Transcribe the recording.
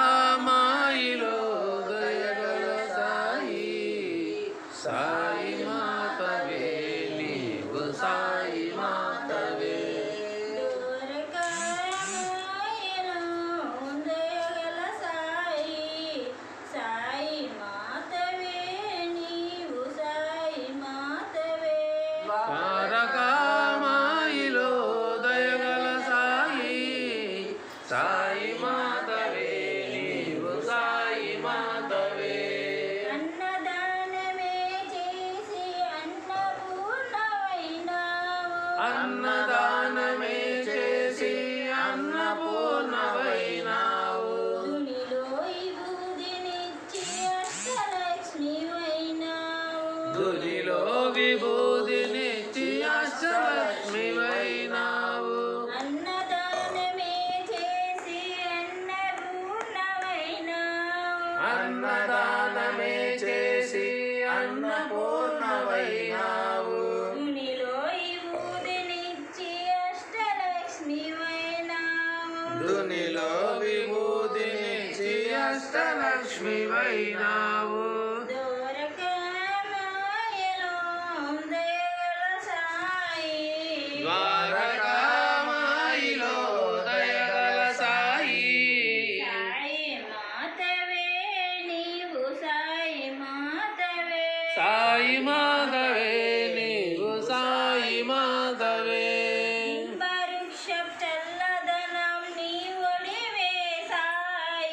ద్వారకామాయిలో దయగల సాయి సాయి మాతవే నీవు సాయి మాతవే దూరకామాయను సాయి మాతవే నీవు సాయి మాతవే అన్నదానమే చేసి అన్నదానమే అన్నపూర్ణవైనావు దునిలో ఈ బూదినిచ్చి అష్టలక్ష్మివైనావు. దునిలో విభూదినిచ్చి అన్నదానమే చేసి అన్నపూర్ణవైనావు. దునిలో ఈ బూదినిచ్చి అష్టలక్ష్మివైనావు. దునిలో Mother